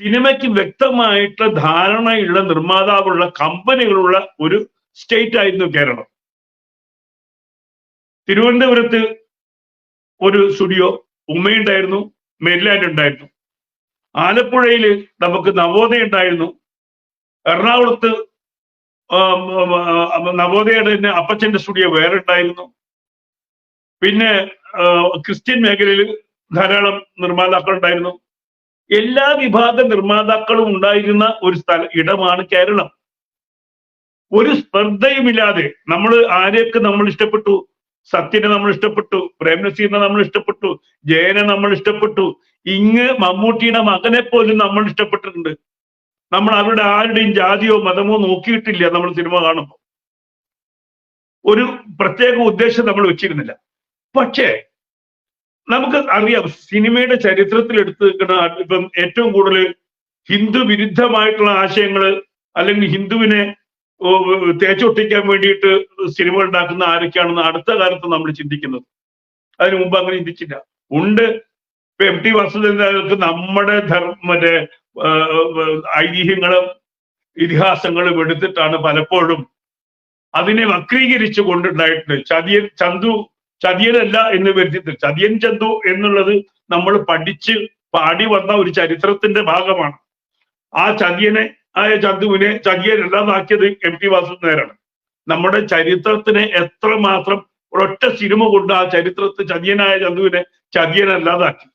സിനിമയ്ക്ക് വ്യക്തമായിട്ടുള്ള ധാരണയുള്ള നിർമ്മാതാവുള്ള കമ്പനികളുള്ള ഒരു സ്റ്റേറ്റ് ആയിരുന്നു കേരളം. തിരുവനന്തപുരത്ത് ഒരു സ്റ്റുഡിയോ ഉമ്മയുണ്ടായിരുന്നു മെരിലാൻഡ് ഉണ്ടായിരുന്നു. ആലപ്പുഴയിൽ നമുക്ക് നവോദയ ഉണ്ടായിരുന്നു. എറണാകുളത്ത് നവോദയയുടെ തന്നെ അപ്പച്ചന്റെ സ്റ്റുഡിയോ വേറെ ഉണ്ടായിരുന്നു. പിന്നെ ക്രിസ്ത്യൻ മേഖലയിൽ ധാരാളം നിർമ്മാതാക്കൾ ഉണ്ടായിരുന്നു. എല്ലാ വിഭാഗ നിർമ്മാതാക്കളും ഉണ്ടായിരുന്ന ഒരു സ്ഥല ഇടമാണ് കേരളം. ഒരു സ്പർദ്ധയുമില്ലാതെ നമ്മൾ ആരെയൊക്കെ നമ്മൾ ഇഷ്ടപ്പെട്ടു സത്യനെ നമ്മൾ ഇഷ്ടപ്പെട്ടു പ്രേംനസീറിനെ നമ്മൾ ഇഷ്ടപ്പെട്ടു ജയനെ നമ്മൾ ഇഷ്ടപ്പെട്ടു ഇങ്ങ് മമ്മൂട്ടിയുടെ മകനെ പോലും നമ്മൾ ഇഷ്ടപ്പെട്ടിട്ടുണ്ട്. നമ്മൾ അവരുടെ ആരുടെയും ജാതിയോ മതമോ നോക്കിയിട്ടില്ല നമ്മൾ സിനിമ കാണുമ്പോൾ ഒരു പ്രത്യേക ഉദ്ദേശം നമ്മൾ വെച്ചിരുന്നില്ല. പക്ഷേ നമുക്ക് അറിയാം സിനിമയുടെ ചരിത്രത്തിൽ എടുത്തു നിൽക്കുന്ന ഇപ്പം ഏറ്റവും കൂടുതൽ ഹിന്ദു വിരുദ്ധമായിട്ടുള്ള ആശയങ്ങൾ അല്ലെങ്കിൽ ഹിന്ദുവിനെ തേച്ചൊട്ടിക്കാൻ വേണ്ടിയിട്ട് സിനിമ ഉണ്ടാക്കുന്ന ആരൊക്കെയാണെന്ന് അടുത്ത കാലത്ത് നമ്മൾ ചിന്തിക്കുന്നത്. അതിനു മുമ്പ് അങ്ങനെ ചിന്തിച്ചില്ല. ഉണ്ട് ഇപ്പൊ എം ടി വാസുദേവർക്ക് നമ്മുടെ ധർമ്മ മറ്റേ ഐതിഹ്യങ്ങളും ഇതിഹാസങ്ങളും എടുത്തിട്ടാണ് പലപ്പോഴും അതിനെ വക്രീകരിച്ചു കൊണ്ടുണ്ടായിട്ടുണ്ട് ചതിയൻ ചന്തു ചതിയനല്ല എന്ന് വരുത്തി ചതിയൻ ചന്തു എന്നുള്ളത് നമ്മൾ പഠിച്ച് പാടി വന്ന ഒരു ചരിത്രത്തിന്റെ ഭാഗമാണ്. ആ ചതിയനെ ആയ ചന്തുവിനെ ചതിയനല്ലാതാക്കിയത് എം ടി വാസുദേവനാണ്. നമ്മുടെ ചരിത്രത്തിനെ എത്രമാത്രം ഒരൊറ്റ സിനിമ കൊണ്ട് ആ ചരിത്രത്തിൽ ചതിയനായ ചന്തുവിനെ ചതിയനല്ലാതാക്കി.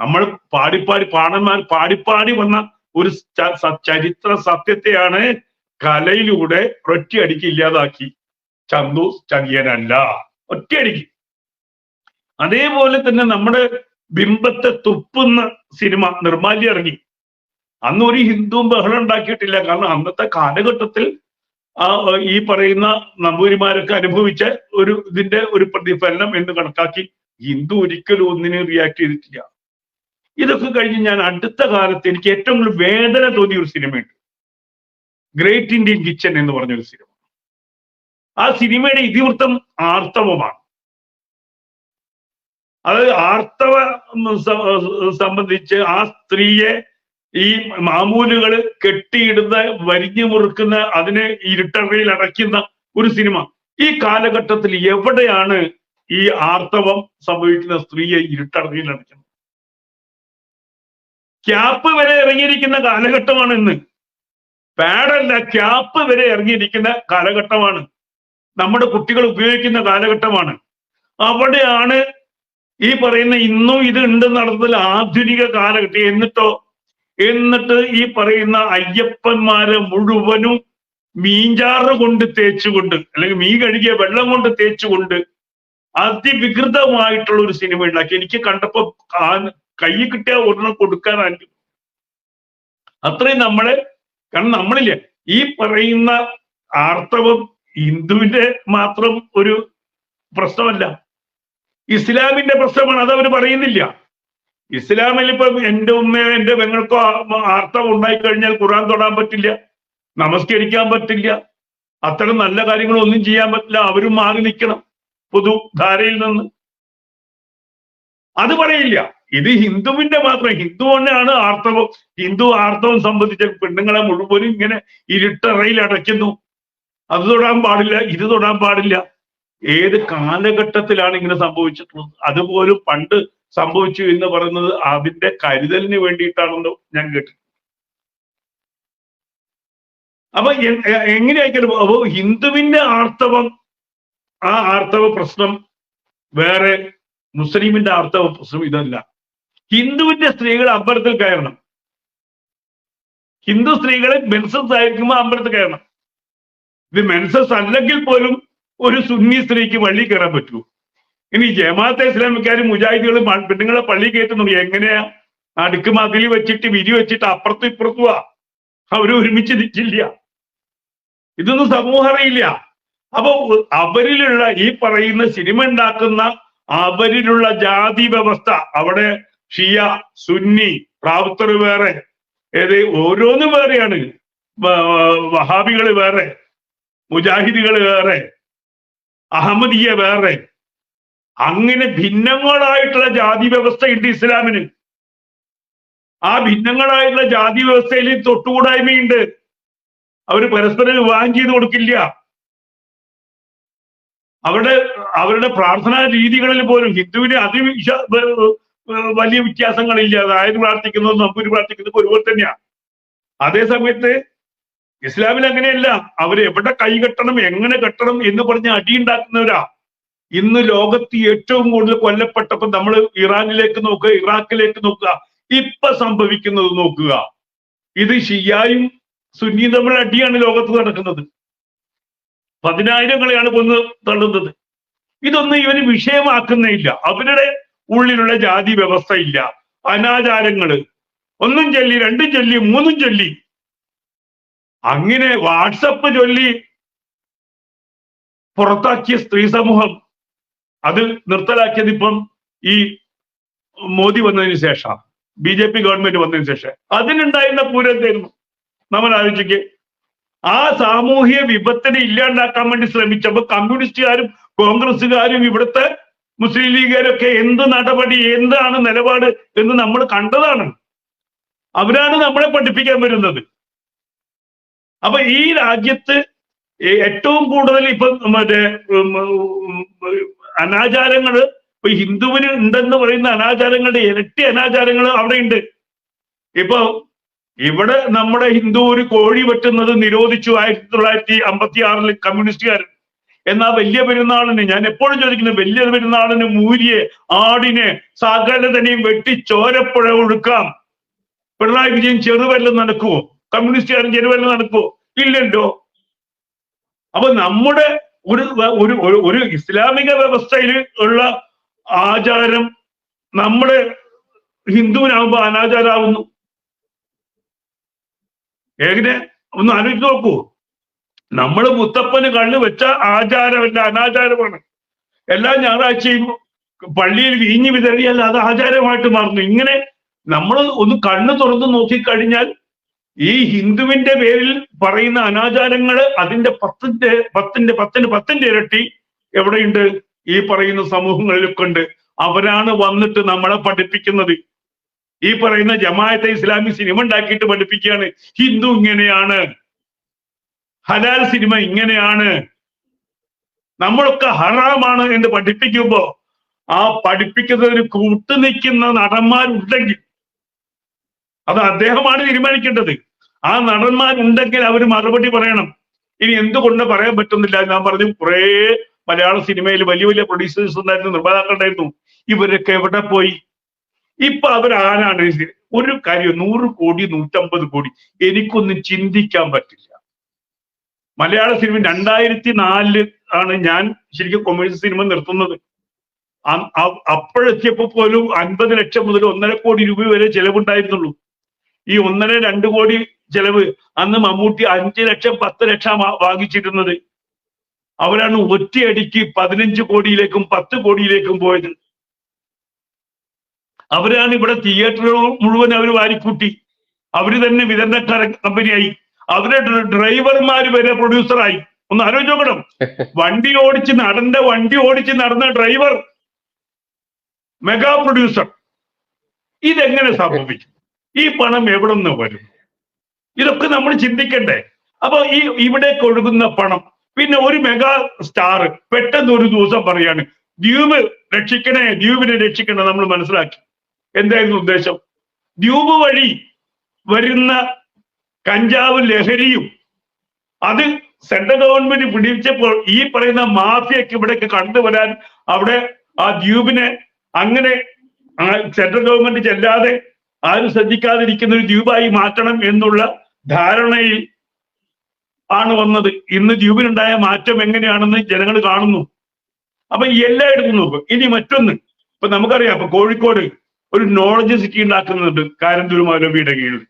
നമ്മൾ പാടിപ്പാടി പാണന്മാർ പാടിപ്പാടി വന്ന ഒരു ചരിത്ര സത്യത്തെയാണ് കലയിലൂടെ ഒറ്റയടിക്ക് ഇല്ലാതാക്കി ചന്തു ചതിയനല്ല. ഒറ്റയടിക്ക്. അതേപോലെ തന്നെ നമ്മുടെ ബിംബത്തെ തുപ്പുന്ന സിനിമ നിർമാല്യം ഇറങ്ങി. അന്ന് ഒരു ഹിന്ദുവും ബഹളം ഉണ്ടാക്കിയിട്ടില്ല. കാരണം അന്നത്തെ കാലഘട്ടത്തിൽ ആ ഈ പറയുന്ന നമ്പൂരിമാരൊക്കെ അനുഭവിച്ച ഒരു ഇതിന്റെ ഒരു പ്രതിഫലനം എന്ന് കണക്കാക്കി ഹിന്ദു ഒരിക്കലും ഒന്നിനെ റിയാക്ട് ചെയ്തിട്ടില്ല. ഇതൊക്കെ കഴിഞ്ഞ് ഞാൻ അടുത്ത കാലത്ത് എനിക്ക് ഏറ്റവും കൂടുതൽ വേദന തോന്നിയ ഒരു സിനിമയുണ്ട്. ഗ്രേറ്റ് ഇന്ത്യൻ കിച്ചൻ എന്ന് പറഞ്ഞൊരു സിനിമ. ആ സിനിമയുടെ ഇതിവൃത്തം ആർത്തവമാണ്. അത് ആർത്തവ സംബന്ധിച്ച് ആ സ്ത്രീയെ ഈ മാമൂലുകൾ കെട്ടിയിടുന്ന വരിഞ്ഞു മുറുക്കുന്ന അതിനെ ഇരുട്ടറയിൽ അടയ്ക്കുന്ന ഒരു സിനിമ. ഈ കാലഘട്ടത്തിൽ എവിടെയാണ് ഈ ആർത്തവം സംഭവിക്കുന്ന സ്ത്രീയെ ഇരുട്ടറയിൽ അടയ്ക്കുന്നത്? ക്യാപ്പ് വരെ ഇറങ്ങിയിരിക്കുന്ന കാലഘട്ടമാണ് ഇന്ന് പാഡല്ല ക്യാപ്പ് വരെ ഇറങ്ങിയിരിക്കുന്ന കാലഘട്ടമാണ്. നമ്മുടെ കുട്ടികൾ ഉപയോഗിക്കുന്ന കാലഘട്ടമാണ്. അവിടെയാണ് ഈ പറയുന്ന ഇന്നും ഇത് ഉണ്ട് നടന്നതിൽ ആധുനിക കാലഘട്ടം. എന്നിട്ടോ? എന്നിട്ട് ഈ പറയുന്ന അയ്യപ്പന്മാരെ മുഴുവനും മീഞ്ചാറ് കൊണ്ട് തേച്ചുകൊണ്ട് അല്ലെങ്കിൽ മീൻ കഴുകിയ വെള്ളം കൊണ്ട് തേച്ചുകൊണ്ട് അതിവികൃതമായിട്ടുള്ള ഒരു സിനിമ ഉണ്ടാക്കി. എനിക്ക് കണ്ടപ്പോ കൈ കിട്ടിയ ഒരെണ്ണം കൊടുക്കാനായിരിക്കും അത്രയും നമ്മളെ കാരണം നമ്മളില്ലേ ഈ പറയുന്ന ആർത്തവം ഹിന്ദുവിന്റെ മാത്രം ഒരു പ്രശ്നമല്ല. ഇസ്ലാമിന്റെ പ്രശ്നമാണ് അത് അവർ പറയുന്നില്ല. ഇസ്ലാമിൽ ഇപ്പൊ എന്റെ ഉമ്മയോ എന്റെ പെങ്ങൾക്കോ ആർത്തവം ഉണ്ടായി കഴിഞ്ഞാൽ ഖുറാൻ തൊടാൻ പറ്റില്ല നമസ്കരിക്കാൻ പറ്റില്ല. അത്തരം നല്ല കാര്യങ്ങളൊന്നും ചെയ്യാൻ പറ്റില്ല അവരും മാറി നിൽക്കണം പൊതുധാരയിൽ നിന്ന്. അത് പറയില്ല. ഇത് ഹിന്ദുവിന്റെ മാത്രം ഹിന്ദു തന്നെയാണ് ആർത്തവം. ഹിന്ദു ആർത്തവം സംബന്ധിച്ച പെണ്ണുങ്ങളെ മുഴുവനും ഇങ്ങനെ ഇരുട്ടറയിൽ അടയ്ക്കുന്നു. അത് തൊടാൻ പാടില്ല ഇത് തൊടാൻ പാടില്ല. ഏത് കാലഘട്ടത്തിലാണ് ഇങ്ങനെ സംഭവിച്ചിട്ടുള്ളത്? അതുപോലും പണ്ട് സംഭവിച്ചു എന്ന് പറയുന്നത് അതിന്റെ കരുതലിന് വേണ്ടിയിട്ടാണെന്ന് ഞാൻ കേട്ടു അപ്പൊ എങ്ങനെയായിരിക്കും? അപ്പൊ ഹിന്ദുവിന്റെ ആർത്തവം ആ ആർത്തവ പ്രശ്നം വേറെ മുസ്ലിമിന്റെ ആർത്തവ പ്രശ്നം ഇതല്ല. ഹിന്ദുവിന്റെ സ്ത്രീകൾ അമ്പലത്തിൽ കയറണം. ഹിന്ദു സ്ത്രീകളെ മെൻസസ് ആയിരിക്കുമ്പോൾ അമ്പലത്തിൽ കയറണം. ഇത് മെൻസസ് അല്ലെങ്കിൽ പോലും ഒരു സുന്നി സ്ത്രീക്ക് പള്ളി കയറാൻ പറ്റൂ. ഇനി ജമാഅത്തെ ഇസ്ലാമിക്കാരും മുജാഹിദികളും പെണ്ണുങ്ങളെ പള്ളി കയറ്റുന്നുണ്ട് എങ്ങനെയാ? അടുക്ക് മതിൽ വെച്ചിട്ട് വിരി വെച്ചിട്ട് അപ്പുറത്തും ഇപ്പുറത്തുവാ അവർ ഒരുമിച്ച് നിൽക്കില്ല ഇതൊന്നും സമൂഹം അറിയില്ല. അപ്പൊ അവരിലുള്ള ഈ പറയുന്ന സിനിമ ഉണ്ടാക്കുന്ന അവരിലുള്ള ജാതി വ്യവസ്ഥ അവിടെ ഷിയ സുന്നി പ്രാവുത്തർ വേറെ. ഏത് ഓരോന്ന് വേറെയാണ്. വഹാബികൾ വേറെ. മുജാഹിദികൾ വേറെ അഹമ്മദിയ വേറെ. അങ്ങനെ ഭിന്നങ്ങളായിട്ടുള്ള ജാതി വ്യവസ്ഥയുണ്ട് ഇസ്ലാമിന്. ആ ഭിന്നങ്ങളായിട്ടുള്ള ജാതി വ്യവസ്ഥയിൽ തൊട്ടുകൂടായ്മയുണ്ട്. അവർ പരസ്പരം വിവാഹം ചെയ്ത് കൊടുക്കില്ല. അവരുടെ അവരുടെ പ്രാർത്ഥനാ രീതികളിൽ പോലും ഹിന്ദുവിന് അതി വലിയ വ്യത്യാസങ്ങളില്ല. അതായത് പ്രാർത്ഥിക്കുന്നതും നമ്പൂരി പ്രാർത്ഥിക്കുന്നതും ഒരുപോലെ തന്നെയാണ് അതേ സമയത്ത് ഇസ്ലാമിൽ അങ്ങനെയല്ല. അവർ എവിടെ കൈ കെട്ടണം എങ്ങനെ കെട്ടണം എന്ന് പറഞ്ഞ് അടിയുണ്ടാക്കുന്നവരാ ഇന്ന് ലോകത്ത് ഏറ്റവും കൂടുതൽ കൊല്ലപ്പെട്ടപ്പോൾ നമ്മൾ ഇറാനിലേക്ക് നോക്കുക ഇറാഖിലേക്ക് നോക്കുക. ഇപ്പൊ സംഭവിക്കുന്നത് നോക്കുക. ഇത് ഷിയായും സുന്നി തമ്മിൽ അടിയാണ് ലോകത്ത് നടക്കുന്നത്. പതിനായിരങ്ങളെയാണ് കൊന്ന് തള്ളുന്നത്. ഇതൊന്നും ഇവന് വിഷയമാക്കുന്നില്ല അവരുടെ ഉള്ളിലുള്ള ജാതി വ്യവസ്ഥ ഇല്ല അനാചാരങ്ങൾ. ഒന്നും ചൊല്ലി രണ്ടും ചൊല്ലി മൂന്നും ചൊല്ലി. അങ്ങനെ വാട്സപ്പ് ചൊല്ലി പുറത്താക്കിയ സ്ത്രീ സമൂഹം അത് നിർത്തലാക്കിയത് ഇപ്പം ഈ മോദി വന്നതിന് ശേഷം ബി ജെ പി ഗവൺമെന്റ് വന്നതിന് ശേഷം. അതിനുണ്ടായിരുന്ന പൂരത്തായിരുന്നു നമ്മൾ ആലോചിക്കുക ആ സാമൂഹിക വിപത്തിനെ ഇല്ലാണ്ടാക്കാൻ വേണ്ടി ശ്രമിച്ചപ്പോ കമ്മ്യൂണിസ്റ്റുകാരും കോൺഗ്രസ്സുകാരും ഇവിടുത്തെ മുസ്ലിം ലീഗുകാരൊക്കെ എന്ത് നടപടി എന്താണ് നിലപാട് എന്ന് നമ്മൾ കണ്ടതാണ്. അവരാണ് നമ്മളെ പഠിപ്പിക്കാൻ വരുന്നത്. അപ്പൊ ഈ രാജ്യത്ത് ഏറ്റവും കൂടുതൽ ഇപ്പൊ മറ്റേ അനാചാരങ്ങൾ ഇപ്പൊ ഹിന്ദുവിന് ഉണ്ടെന്ന് പറയുന്ന അനാചാരങ്ങളുടെ ഇരട്ടി അനാചാരങ്ങൾ അവിടെ ഉണ്ട് ഇപ്പൊ ഇവിടെ നമ്മുടെ ഹിന്ദു ഒരു കോഴി വെട്ടുന്നത് നിരോധിച്ചു ആയിരത്തി തൊള്ളായിരത്തി അമ്പത്തി ആറിൽ കമ്മ്യൂണിസ്റ്റുകാരൻ എന്നാ വലിയ പെരുന്നാളിന് ഞാൻ എപ്പോഴും ചോദിക്കുന്നത് വലിയ പെരുന്നാളിന് മൂരിയെ ആടിനെ സകലതനെയും വെട്ടി ചോരപ്പുഴ ഒഴുക്കാം. പിണറായി വിജയൻ ചെറുവല്ലം നടക്കുവോ? കമ്മ്യൂണിസ്റ്റുകാരൻ ചെറുവല്ലം നടക്കുവോ ഇല്ലല്ലോ. അപ്പൊ നമ്മുടെ ഒരു ഒരു ഇസ്ലാമിക വ്യവസ്ഥയിൽ ഉള്ള ആചാരം നമ്മുടെ ഹിന്ദുവിനാവുമ്പോ അനാചാരാവുന്നു. എങ്ങനെ? ഒന്ന് ആലോചിച്ച് നോക്കൂ. നമ്മൾ മുത്തപ്പന് കള്ള് വെച്ച ആചാരമല്ല അനാചാരമാണ്. എല്ലാ ഞായറാഴ്ചയും പള്ളിയിൽ വീഞ്ഞു വിതറിയാൽ അത് ആചാരമായിട്ട് മാറുന്നു. ഇങ്ങനെ നമ്മൾ ഒന്ന് കണ്ണു തുറന്ന് നോക്കിക്കഴിഞ്ഞാൽ ഈ ഹിന്ദുവിന്റെ പേരിൽ പറയുന്ന അനാചാരങ്ങൾ അതിന്റെ പത്തിന്റെ പത്തിന്റെ പത്തിന് പത്തിന്റെ ഇരട്ടി എവിടെയുണ്ട്? ഈ പറയുന്ന സമൂഹങ്ങളിലൊക്കെ ഉണ്ട്. അവരാണ് വന്നിട്ട് നമ്മളെ പഠിപ്പിക്കുന്നത്. ഈ പറയുന്ന ജമാഅത്തെ ഇസ്ലാമി സിനിമ ഉണ്ടാക്കിയിട്ട് പഠിപ്പിക്കുകയാണ്. ഹിന്ദു ഇങ്ങനെയാണ്. ഹലാൽ സിനിമ ഇങ്ങനെയാണ്. നമ്മളൊക്കെ ഹറാമാണ് എന്ന് പഠിപ്പിക്കുമ്പോ ആ പഠിപ്പിക്കുന്നതിന് കൂട്ടുനിൽക്കുന്ന നടന്മാരുണ്ടെങ്കിൽ അത് അദ്ദേഹമാണ് തീരുമാനിക്കേണ്ടത്. ആ നടന്മാരുണ്ടെങ്കിൽ അവർ മറുപടി പറയണം. ഇനി എന്തുകൊണ്ട് പറയാൻ പറ്റുന്നില്ല? ഞാൻ പറഞ്ഞു കുറേ മലയാള സിനിമയിൽ വലിയ വലിയ പ്രൊഡ്യൂസേഴ്സ് ഉണ്ടായിരുന്നു നിർമ്മാതാക്കൾ ഉണ്ടായിരുന്നു ഇവരൊക്കെ എവിടെ പോയി? ഇപ്പൊ അവർ ആരാണ് ഒരു കാര്യം നൂറ് കോടി നൂറ്റമ്പത് കോടി. എനിക്കൊന്നും ചിന്തിക്കാൻ പറ്റില്ല. മലയാള സിനിമ രണ്ടായിരത്തി നാലിൽ ആണ് ഞാൻ ശരിക്കും കൊമേഴ്സ് സിനിമ നിർത്തുന്നത്. അപ്പോഴെത്തിയപ്പോ പോലും അൻപത് ലക്ഷം മുതൽ ഒന്നര കോടി രൂപ വരെ ചെലവുണ്ടായിരുന്നുള്ളൂ. ഈ ഒന്നര രണ്ട് കോടി ചെലവ് അന്ന് മമ്മൂട്ടി അഞ്ച് ലക്ഷം പത്ത് ലക്ഷം വാങ്ങിച്ചിരുന്നത്. അവരാണ് ഒറ്റയടിക്ക് പതിനഞ്ച് കോടിയിലേക്കും പത്ത് കോടിയിലേക്കും പോയത്. അവരാണ് ഇവിടെ തിയേറ്ററുകൾ മുഴുവൻ അവർ വാരിക്കൂട്ടി. അവർ തന്നെ വിതരണക്കാര കമ്പനിയായി. അവരുടെ ഡ്രൈവർമാർ വരെ പ്രൊഡ്യൂസറായി ഒന്ന് ആലോചിച്ച് നോക്കണം. വണ്ടി ഓടിച്ച് നടന്റെ വണ്ടി ഓടിച്ച് നടന്ന ഡ്രൈവർ മെഗാ പ്രൊഡ്യൂസർ ഇതെങ്ങനെ സംഭവിക്കും? ഈ പണം എവിടെ നിന്ന് വരും? ഇതൊക്കെ നമ്മൾ ചിന്തിക്കണ്ടേ. അപ്പൊ ഈ ഇവിടെ കൊഴുകുന്ന പണം പിന്നെ ഒരു മെഗാ സ്റ്റാർ പെട്ടെന്ന് ഒരു ദിവസം പറയാണ് ദ്വീപ് രക്ഷിക്കണേ ദ്വീപിനെ രക്ഷിക്കണേ നമ്മൾ മനസ്സിലാക്കി. എന്തായിരുന്നു ഉദ്ദേശം? ദ്വീപ് വഴി വരുന്ന കഞ്ചാവ് ലഹരിയും അത് സെൻട്രൽ ഗവൺമെന്റ് പിടിച്ചപ്പോൾ ഈ പറയുന്ന മാഫിയക്ക് ഇവിടേക്ക് കണ്ടുവരാൻ അവിടെ ആ ദ്വീപിനെ അങ്ങനെ സെൻട്രൽ ഗവൺമെന്റ് ചെല്ലാതെ ആരും ശ്രദ്ധിക്കാതിരിക്കുന്ന ഒരു ദ്വീപായി മാറ്റണം എന്നുള്ള ധാരണയിൽ ആണ് വന്നത്. ഇന്ന് ദ്വീപിനുണ്ടായ മാറ്റം എങ്ങനെയാണെന്ന് ജനങ്ങൾ കാണുന്നു. അപ്പൊ എല്ലായിടത്തും നോക്കും. ഇനി മറ്റൊന്ന്. ഇപ്പൊ നമുക്കറിയാം ഇപ്പൊ കോഴിക്കോട് ഒരു നോളജ് സിറ്റി ഉണ്ടാക്കുന്നുണ്ട് കാരന്തൂർ മൗലവിയുടെ കീഴിൽ.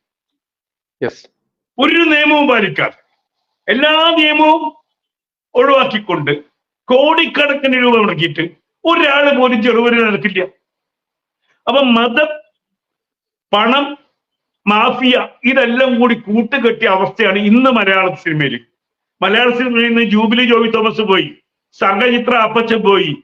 ഒരു നിയമവും പാലിക്കാതെ എല്ലാ നിയമവും ഒഴിവാക്കിക്കൊണ്ട് കോടിക്കണക്കിന് രൂപ മുടക്കിയിട്ട് ഒരാൾ പോലും ചെറുപരി നടക്കില്ല. അപ്പൊ മത പണം മാഫിയ ഇതെല്ലാം കൂടി കൂട്ടുകെട്ടിയ അവസ്ഥയാണ് ഇന്ന് മലയാള സിനിമയിൽ മലയാള സിനിമയിൽ നിന്ന് ജൂബിലി ജോബി തോമസ് പോയി. സർഗചിത്ര അപ്പച്ചൻ പോയി.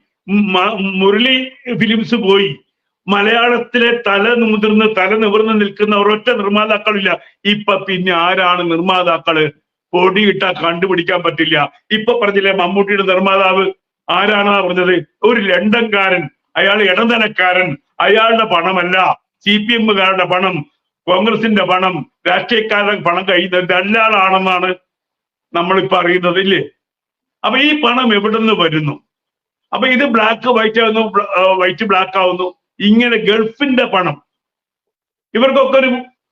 മുരളി ഫിലിംസ് പോയി. മലയാളത്തിലെ തല മുതിർന്ന് തല നിവർന്ന് നിൽക്കുന്ന ഒരൊറ്റ നിർമ്മാതാക്കളില്ല. ഇപ്പൊ പിന്നെ ആരാണ് നിർമ്മാതാക്കൾ? പൊടിയിട്ട കണ്ടുപിടിക്കാൻ പറ്റില്ല. ഇപ്പൊ പറഞ്ഞില്ലേ മമ്മൂട്ടിയുടെ നിർമ്മാതാവ്? ആരാണെന്നാ പറഞ്ഞത്? ഒരു ലണ്ടൻകാരൻ. അയാൾ ഇടനിലക്കാരൻ. അയാളുടെ പണമല്ല. സി പി എമ്മുകാരുടെ പണം കോൺഗ്രസിന്റെ പണം രാഷ്ട്രീയക്കാരുടെ പണം കഴിയുന്നത് ദല്ലാളാണെന്നാണ് നമ്മളിപ്പോ അറിയുന്നത് ഇല്ലേ? അപ്പൊ ഈ പണം എവിടുന്ന് വരുന്നു? അപ്പൊ ഇത് ബ്ലാക്ക് വൈറ്റ് ആവുന്നു വൈറ്റ് ബ്ലാക്ക് ആവുന്നു. ഇങ്ങനെ ഗൾഫിന്റെ പണം. ഇവർക്കൊക്കെ ഒരു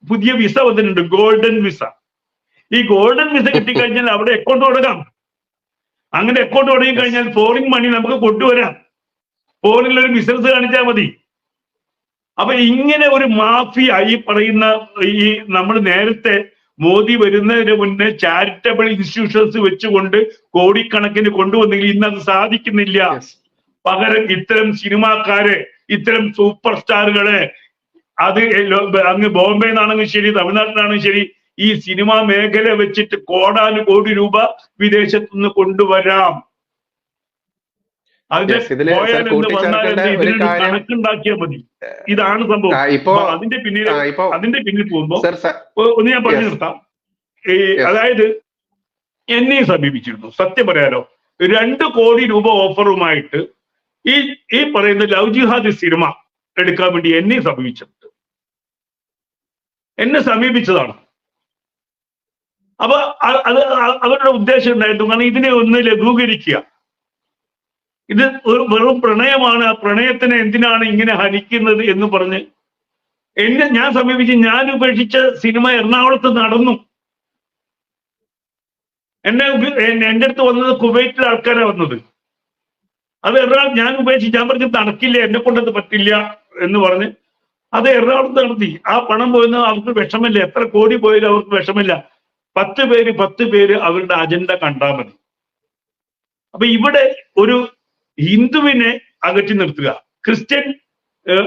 പുതിയ വിസ വന്നിട്ടുണ്ട് ഗോൾഡൻ വിസ ഈ ഗോൾഡൻ വിസ കിട്ടിക്കഴിഞ്ഞാൽ അവിടെ അക്കൗണ്ട് തുടങ്ങാം. അങ്ങനെ അക്കൗണ്ട് തുടങ്ങി കഴിഞ്ഞാൽ ഫോറിൻ മണി നമുക്ക് കൊണ്ടുവരാം. ഫോറിനിൽ ഒരു ബിസിനസ് കാണിച്ചാൽ മതി. അപ്പൊ ഇങ്ങനെ ഒരു മാഫിയ ഈ പറയുന്ന ഈ നമ്മൾ നേരത്തെ മോദി വരുന്നതിന് മുന്നേ ചാരിറ്റബിൾ ഇൻസ്റ്റിറ്റ്യൂഷൻസ് വെച്ചുകൊണ്ട് കോടിക്കണക്കിന് കൊണ്ടുവന്നെങ്കിൽ ഇന്ന് അത് സാധിക്കുന്നില്ല പകരം ഇത്തരം സിനിമാക്കാരെ ഇത്തരം സൂപ്പർ സ്റ്റാറുകളെ അത് അങ്ങ് ബോംബെ നിന്നാണെങ്കിൽ ശരി തമിഴ്നാട്ടിലാണെങ്കിൽ ശരി ഈ സിനിമാ മേഖല വെച്ചിട്ട് കോടാനു കോടി രൂപ വിദേശത്തുനിന്ന് കൊണ്ടുവരാം. എന്ത് ഒരു കണക്കുണ്ടാക്കിയാൽ മതി. ഇതാണ് സംഭവം. അതിന്റെ പിന്നിൽ അതിന്റെ പിന്നിൽ പോകുമ്പോ ഒന്ന് ഞാൻ പറഞ്ഞു നിർത്താം. അതായത് എന്നെ സമീപിച്ചിരുന്നു. സത്യം പറയാലോ രണ്ട് കോടി രൂപ ഓഫറുമായിട്ട് ഈ ഈ പറയുന്ന ലവ് ജിഹാദ് സിനിമ എടുക്കാൻ വേണ്ടി എന്നെ സമീപിച്ചിട്ടുണ്ട്. എന്നെ സമീപിച്ചതാണ്. അപ്പൊ അത് അവരുടെ ഉദ്ദേശം ഉണ്ടായിരുന്നു കാരണം ഇതിനെ ഒന്ന് ലഘൂകരിക്കുക. ഇത് ഒരു വെറും പ്രണയമാണ്. ആ പ്രണയത്തിനെ എന്തിനാണ് ഇങ്ങനെ ഹനിക്കുന്നത് എന്ന് പറഞ്ഞ് എന്നെ ഞാൻ സമീപിച്ച് ഞാൻ ഉപേക്ഷിച്ച സിനിമ എറണാകുളത്ത് നടന്നു. എന്നെ എന്റെ അടുത്ത് വന്നത് കുവൈറ്റിലെ ആൾക്കാരാണ് വന്നത്. അത് എറണാകുളം ഞാൻ ഉപേക്ഷിച്ച് ഞാൻ പറഞ്ഞ് നടക്കില്ല എന്നെ കൊണ്ടത് പറ്റില്ല എന്ന് പറഞ്ഞ് അത് എറണാകുളത്ത് നടത്തി. ആ പണം പോയെന്ന് അവർക്ക് വിഷമില്ല എത്ര കോടി പോയാലും അവർക്ക് വിഷമില്ല പത്ത് പേര് പത്ത് പേര് അവരുടെ അജണ്ട കണ്ടാൽ മതി. അപ്പൊ ഇവിടെ ഒരു ഹിന്ദുവിനെ അകറ്റി നിർത്തുക. ക്രിസ്ത്യൻ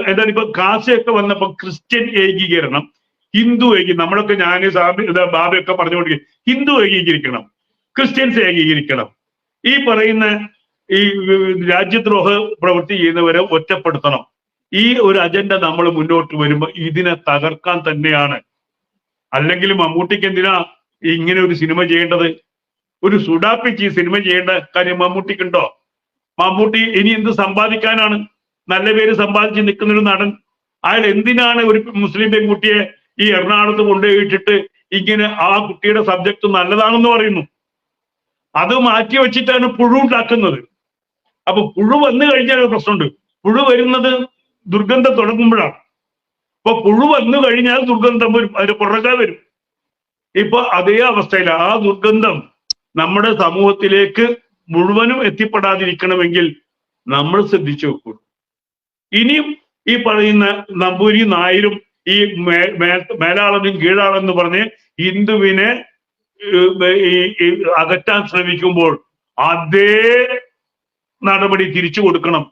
എന്താണ് ഇപ്പൊ കാശയൊക്കെ വന്നപ്പോ ക്രിസ്ത്യൻ ഏകീകരണം ഹിന്ദു ഏകീ നമ്മളൊക്കെ ഞാൻ സാബി ബാബയൊക്കെ പറഞ്ഞുകൊണ്ടിരിക്കും ഹിന്ദു ഏകീകരിക്കണം ക്രിസ്ത്യൻസ് ഏകീകരിക്കണം. ഈ പറയുന്ന ഈ രാജ്യദ്രോഹ പ്രവൃത്തി ചെയ്യുന്നവരെ ഒറ്റപ്പെടുത്തണം. ഈ ഒരു അജണ്ട നമ്മൾ മുന്നോട്ട് വരുമ്പോൾ ഇതിനെ തകർക്കാൻ തന്നെയാണ്. അല്ലെങ്കിൽ മമ്മൂട്ടിക്ക് എന്തിനാ ഇങ്ങനെ ഒരു സിനിമ ചെയ്യേണ്ടത്? ഒരു സുഡാപ്പിച്ച് ഈ സിനിമ ചെയ്യേണ്ട കാര്യം മമ്മൂട്ടിക്കുണ്ടോ? മമ്മൂട്ടി ഇനി എന്ത് സമ്പാദിക്കാനാണ്? നല്ല പേര് സമ്പാദിച്ച് നിൽക്കുന്ന ഒരു നടൻ. അയാൾ എന്തിനാണ് ഒരു മുസ്ലിം പെൺകുട്ടിയെ ഈ എറണാകുളത്ത് കൊണ്ടുപോയിട്ടിട്ട് ഇങ്ങനെ ആ കുട്ടിയുടെ സബ്ജക്ട് നല്ലതാണെന്ന് പറയുന്നു? അത് മാറ്റി വെച്ചിട്ടാണ് പുഴു ഉണ്ടാക്കുന്നത്. അപ്പൊ പുഴു വന്നു കഴിഞ്ഞാൽ ഒരു പ്രശ്നമുണ്ട്. പുഴു വരുന്നത് ദുർഗന്ധം തുടങ്ങുമ്പോഴാണ്. ഇപ്പൊ പുഴു വന്നു കഴിഞ്ഞാൽ ദുർഗന്ധം വരും. അതിന് പുറകെ വരും. ഇപ്പൊ അതേ അവസ്ഥയിൽ ആ ദുർഗന്ധം നമ്മുടെ സമൂഹത്തിലേക്ക് മുഴുവനും എത്തിപ്പെടാതിരിക്കണമെങ്കിൽ നമ്മൾ ശ്രദ്ധിച്ചു വെക്കും. ഇനിയും ഈ പറയുന്ന നമ്പൂരി നായരും ഈ മേലാളനും കീഴാളെന്ന് പറഞ്ഞ് ഹിന്ദുവിനെ അകറ്റാൻ ശ്രമിക്കുമ്പോൾ അതേ നടപടി തിരിച്ചു കൊടുക്കണം.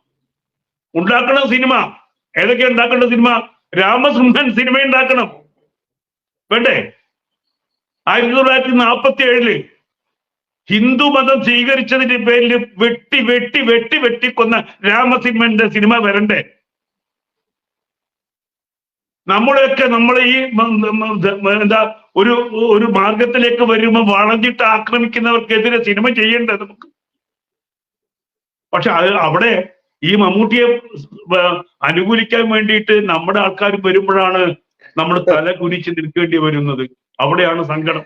ഉണ്ടാക്കണം സിനിമ. ഏതൊക്കെ ഉണ്ടാക്കേണ്ട സിനിമ? രാമസിംഹൻ സിനിമ ഉണ്ടാക്കണം. വേണ്ടേ? ആയിരത്തി തൊള്ളായിരത്തി നാൽപ്പത്തി ഏഴിൽ ഹിന്ദു മതം സ്വീകരിച്ചതിന്റെ പേരിൽ വെട്ടി വെട്ടി വെട്ടി വെട്ടിക്കൊന്ന രാമസിംഹന്റെ സിനിമ വരണ്ടേ? നമ്മളെയൊക്കെ നമ്മൾ ഈ എന്താ ഒരു ഒരു മാർഗത്തിലേക്ക് വരുമ്പോൾ വളഞ്ഞിട്ട് ആക്രമിക്കുന്നവർക്കെതിരെ സിനിമ ചെയ്യണ്ടേ നമുക്ക്? പക്ഷെ അവിടെ ഈ മമ്മൂട്ടിയെ അനുകൂലിക്കാൻ വേണ്ടിയിട്ട് നമ്മുടെ ആൾക്കാർ വരുമ്പോഴാണ് നമ്മൾ തല കുനിച്ച് നിൽക്കേണ്ടി വരുന്നത്. അവിടെയാണ് സങ്കടം.